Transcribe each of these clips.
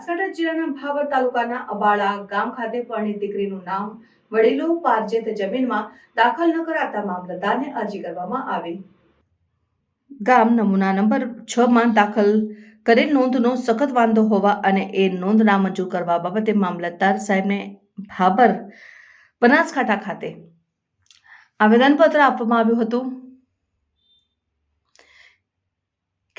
બનાસકાંઠા જિલ્લાના ભાવર તાલુકાના અબાળા ગામ ખાતે પરણી દીકરીનું નામ વડીલો પારજેત જમીનમાં દાખલ ન કરાતા મામલતદારને અરજી કરવામાં આવી. ગામ નમૂના નંબર છ માં દાખલ કરેલ નોંધનો સખત વાંધો હોવા અને એ નોંધ નામંજૂર કરવા બાબતે મામલતદાર સાહેબને ભાબર બનાસકાંઠા ખાતે આવેદનપત્ર આપવામાં આવ્યું હતું.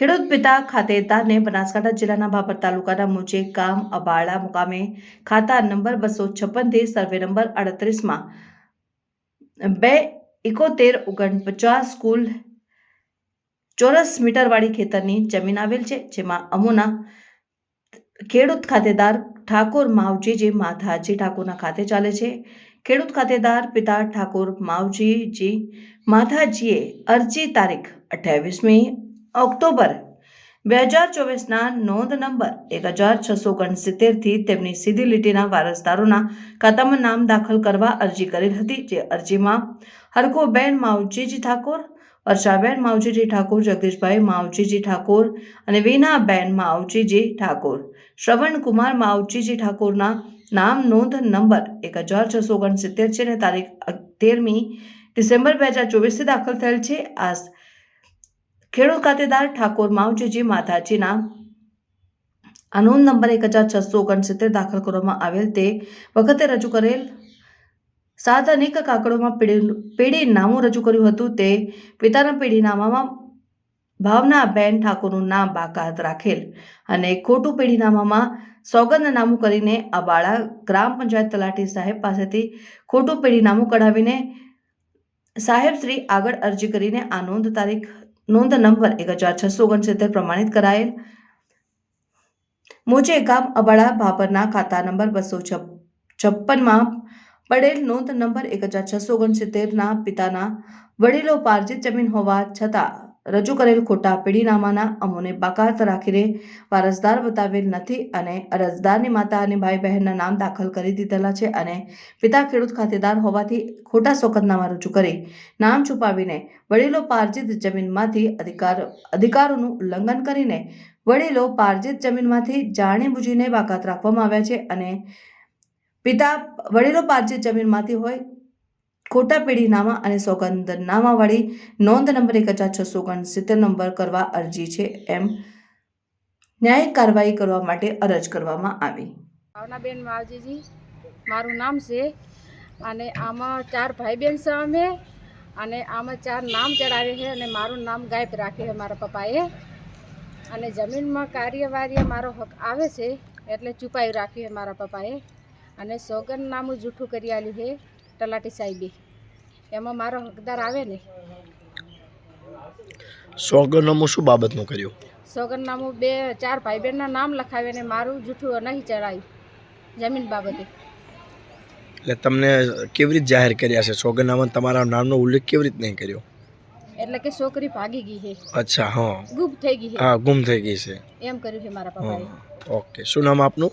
ખેડૂત પિતા ખાતેદારને બનાસકાંઠા જિલ્લાના ભાભર તાલુકાના મુજે ગામ અબાળા મુકામે ખાતા નંબર બસો છપ્પનથી સર્વે નંબર અડત્રીસમાં બે એકોતેર ઓગણપચાસ કુલ ચોરસ મીટરવાળી ખેતરની જમીન આવેલ છે, જેમાં અમુના ખેડૂત ખાતેદાર ઠાકોર માવજીજી માધાજી ઠાકોરના ખાતે ચાલે છે. ખેડૂત ખાતેદાર પિતા ઠાકોર માવજીજી માધાજીએ અરજી તારીખ અઠ્યાવીસમી ઓક્ટોબર બે હજાર ચોવીસના નોંધ નંબર એક હજાર છસો ઓગણસિત્તેરથી તેમની સીધી લીટીના વારસદારોના ખાતામાં નામ દાખલ કરવા અરજી કરેલ હતી, જે અરજીમાં હરકોબેન માવજીજી ઠાકોર વર્ષાબેન માવજીજી ઠાકોર, જગદીશભાઈ માવજીજી ઠાકોર અને વીનાબેન માવજીજી ઠાકોર. શ્રવણકુમાર માવજીજી ઠાકોરના નામ નોંધ નંબર એક હજાર છસો ઓગણસિત્તેર છે અને તારીખ તેરમી ડિસેમ્બર બે હજાર ચોવીસથી દાખલ થયેલ છે. આ ખેડૂત ખાતેદાર ઠાકોર માવજીજી માતાજીના આ નંબર એક હજાર છસો ઓગણસિત્તેર દાખલ કરવામાં આવેલ તે વખતે રજૂ કરેલ સાત અનેક કાકડોમાં પેઢી નામું રજૂ કર્યું હતું. તે પિતાના પેઢીનામામાં ભાવનાબેન ઠાકોરનું નામ બાકાત રાખેલ અને ખોટું પેઢીનામામાં સોગંદનામું કરીને અબાળા ગ્રામ પંચાયત તલાટી સાહેબ પાસેથી ખોટું પેઢીનામું કઢાવીને સાહેબ શ્રી આગળ અરજી કરીને આ નોંધ તારીખ નોંધ નંબર એક હજાર છસો ઓગણસિત્તેર પ્રમાણિત કરાયેલ. મોજે ગામ અબાળા ભાપરના ખાતા નંબર બસો છપ્પનમાં પડેલ નોંધ નંબર એક હજાર છસો ઓગણસિત્તેરના પિતાના વડીલો પાર્જિત જમીન હોવા છતાં રજૂ કરેલ ખોટા પીડીનામાના અમોને બાકાત રાખીને વારસદાર બતાવેલ નથી અને અરજદારની માતા અને ભાઈ બહેનના નામ દાખલ કરી દીધેલા છે અને પિતા ખેડૂત ખાતેદાર હોવાથી ખોટા સોગંદનામા રજૂ કરી નામ છુપાવીને વડીલો પાર્જિત જમીનમાંથી અધિકાર, અધિકારોનું ઉલ્લંઘન કરીને વડીલો પાર્જિત જમીનમાંથી જાણી બુજીને બાકાત રાખવામાં આવ્યા છે અને પિતા, વડીલો પાર્જિત જમીનમાંથી હોય ખોટા પેઢીનામા અને સોગંદનામાવાળી નોંધ નંબર એક હજાર છસો ઓગણસિત્તેર નંબર કરવા અરજી છે એમ ન્યાયિક કાર્યવાહી કરવા માટે અરજ કરવામાં આવી. ભાવનાબેન માવજીજી મારું નામ છે અને આમાં ચાર ભાઈ બહેન છે અમે અને આમાં ચાર નામ ચડાવે છે અને મારું નામ ગાયબ રાખ્યું છે મારા પપ્પાએ. અને જમીનમાં કાર્યવાહી મારો હક આવે છે એટલે છુપાવી રાખ્યું છે મારા પપ્પાએ. અને સોગંદનામું જૂઠું કરી આલ્યું છે. તલાટી સાહેબે. એમાં મારો હકદાર આવે ને. સોગંદનામું શું બાબતનું કર્યું? સોગંદનામું બે ચાર ભાઈ બહેનના નામ લખાવે ને મારું જૂઠું નહીં ચડાયું જમીન બાબતે. એટલે તમને કેવી રીતે જાહેર કર્યા છે? સોગંદનામામાં તમારા નામનો ઉલ્લેખ કેવી રીતે નહીં કર્યો? એટલે કે છોકરી ભાગી ગઈ છે. અચ્છા હા. ગુમ થઈ ગઈ છે. હા ગુમ થઈ ગઈ છે. એમ કર્યું છે મારા પપ્પાએ. ઓકે. શું નામ આપનું?